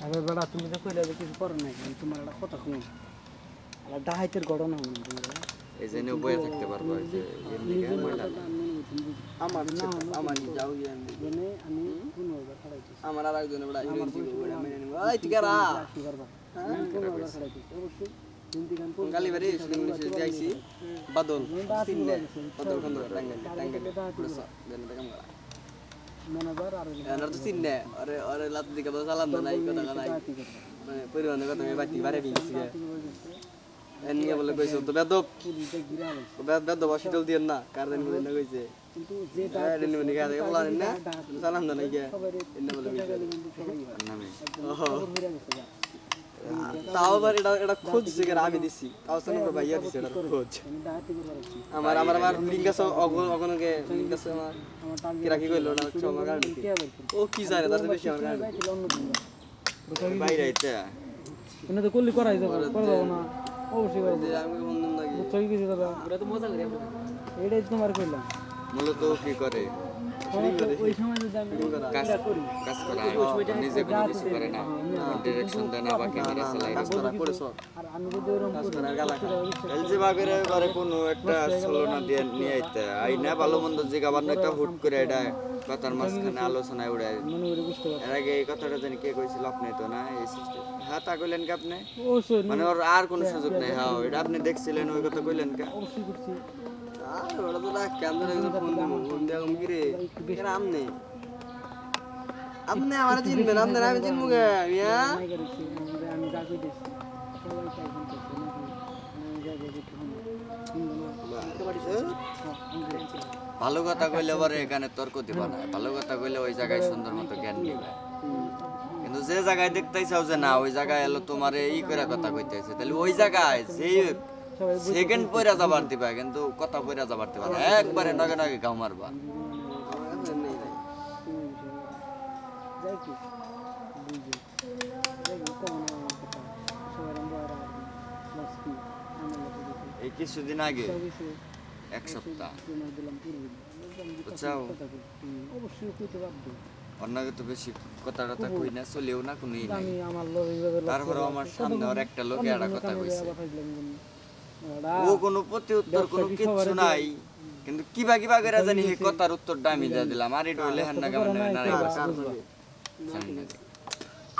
আরে বেড়া তুমি তো কইলে যে কিছু করো না কিন্তু তোমার একটা কথা শুনো আর ডাহাইতের ঘটনা হলো তোমরা এই জন্য বয়ে থাকতে পারব এই যে লিগে ময়লা? না। আমার আমার যাও গিয়ে জেনে আমি খাড়াইছি আমার আর একজন বড় মেনে নিব। ওই টিকারা কি করবা? আমি পনেরো হাজার খাড়াইছি অবশ্যই হিন্দি গান পনেরো গালি বাড়ি শুনে শুনে বাদল বাদল খন্দ টাঙ্গাইল টাঙ্গাইল পুরো দেন কাম করা মনে কর আর এনার তো তিননে আরে আরে লাত দিকে তো সালাম না নাই কথা নাই মানে পরিবারের কথা আমি বাতি বারে দিয়েছি এনিয়ে বলে কইছো তো বেদব বেদব শীতল দিয়েন না কার জানি বলে না কইছে কিন্তু যে দেন বলা না চালান না নাই গে এনে বলে কইছে নামে যা তাও আবার এটা এটা খোঁজ শিখে আমি দিছি। তাও সামনে করে ভাইয়া দিছে এটা খোঁজ। আমার আমার আমার লিঙ্গাস অগন অগনকে লিঙ্গাস আমার আমার কিরা কি কইলো না হচ্ছে আমার গাড়ি কে ও কি জানে তার বেশি আমার গাড়ি বাইরে আইতে। এনে তো করলি করাই যাব করে যাব না অবশ্যই করে আমি বন্ধন লাগে। বুঝছ কিছু দাদা তো মজা করে এটাই তোমার কইলাম। মূলত কি করে? কাজ করে। নিজে কোনো কিছু করে না ডিরেকশন দেয় না বা ক্যামেরা চালায় কাজ করা করে সব আর আমি যদি ওরকম কাজ করা গালা খা এলজি বাগের এবারে কোনো একটা দিয়ে নিয়ে আইতে আই না ভালো মন্দ জিগাবার না একটা হুট করে এটা কথার মাঝখানে আলোচনায় উড়ে এর আগে এই কথাটা জানি কে কইছিল আপনি তো না এই সিস্টেম হ্যাঁ তা কইলেন কি আপনি মানে ওর আর কোনো সুযোগ নেই। হ্যাঁ এটা আপনি দেখছিলেন ওই কথা কইলেন কা? ভালো কথা কইলে পরে এখানে তর্ক দিবা না। ভালো কথা কইলে ওই জায়গায় সুন্দর মতো জ্ঞান দিবে। কিন্তু যে জায়গায় দেখতেইছাও যে না, ওই জায়গায় এলো তোমার ই করে কথা কইতেছে তাহলে ওই জায়গায় যে সেকেন্ড পয়রা যাবার দিবা কিন্তু কথা পয়রা যাবার দিবা একবারে নগে নগে গাও মারবা। এই কিছুদিন আগে এক সপ্তাহ। বুঝছাও? অন্যকে তো বেশি কথা টথা কই না চলেও না কোনো তারপরে আমার সামনে আর একটা লোকে একটা কথা কইছে। ও কোনো প্রতি উত্তর কোনো কিচ্ছু নাই। কিন্তু কিবা কিবা করে জানি এই কথার উত্তরটা আমি দিয়ে দিলাম। আর এটা হইলে হ্যাঁ কেমন